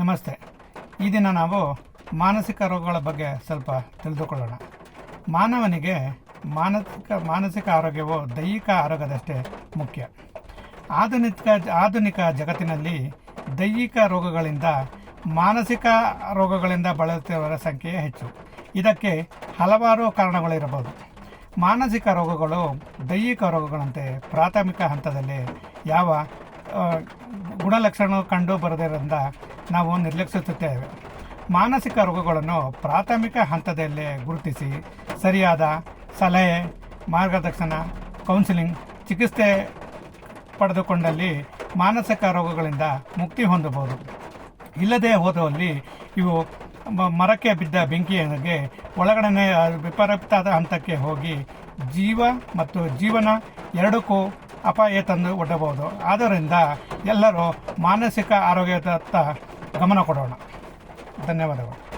ನಮಸ್ತೆ. ಈ ದಿನ ನಾವು ಮಾನಸಿಕ ರೋಗಗಳ ಬಗ್ಗೆ ಸ್ವಲ್ಪ ತಿಳಿದುಕೊಳ್ಳೋಣ. ಮಾನವನಿಗೆ ಮಾನಸಿಕ ಮಾನಸಿಕ ಆರೋಗ್ಯವು ದೈಹಿಕ ಆರೋಗ್ಯದಷ್ಟೇ ಮುಖ್ಯ. ಆಧುನಿಕ ಆಧುನಿಕ ಜಗತ್ತಿನಲ್ಲಿ ದೈಹಿಕ ರೋಗಗಳಿಂದ, ಮಾನಸಿಕ ರೋಗಗಳಿಂದ ಬಳಲುತ್ತಿರುವವರ ಸಂಖ್ಯೆ ಹೆಚ್ಚು. ಇದಕ್ಕೆ ಹಲವಾರು ಕಾರಣಗಳಿರಬಹುದು ಮಾನಸಿಕ ರೋಗಗಳು ದೈಹಿಕ ರೋಗಗಳಂತೆ ಪ್ರಾಥಮಿಕ ಹಂತದಲ್ಲಿ ಯಾವ ಆ, ಗುಣಲಕ್ಷಣ ಕಂಡು ಬರದಿರೋದ್ರಿಂದ ನಾವು ನಿರ್ಲಕ್ಷಿಸುತ್ತೇವೆ. ಮಾನಸಿಕ ರೋಗಗಳನ್ನು ಪ್ರಾಥಮಿಕ ಹಂತದಲ್ಲೇ ಗುರುತಿಸಿ ಸರಿಯಾದ ಸಲಹೆ ಮಾರ್ಗದರ್ಶನ ಕೌನ್ಸಿಲಿಂಗ್ ಚಿಕಿತ್ಸೆ ಪಡೆದುಕೊಂಡಲ್ಲಿ ಮಾನಸಿಕ ರೋಗಗಳಿಂದ ಮುಕ್ತಿ ಹೊಂದಬಹುದು. ಇಲ್ಲದೆ ಹೋದಲ್ಲಿ ಇವು ಮರಕ್ಕೆ ಬಿದ್ದ ಬೆಂಕಿಯೊಂದಿಗೆ ಒಳಗಡೆ ವಿಪರೀತಾದ ಹಂತಕ್ಕೆ ಹೋಗಿ ಜೀವ ಮತ್ತು ಜೀವನ ಎರಡಕ್ಕೂ ಅಪಾಯ ತಂದು ಒಡ್ಡಬಹುದು. ಆದ್ದರಿಂದ ಎಲ್ಲರೂ ಮಾನಸಿಕ ಆರೋಗ್ಯದತ್ತ ಗಮನ ಕೊಡೋಣ. ಧನ್ಯವಾದಗಳು.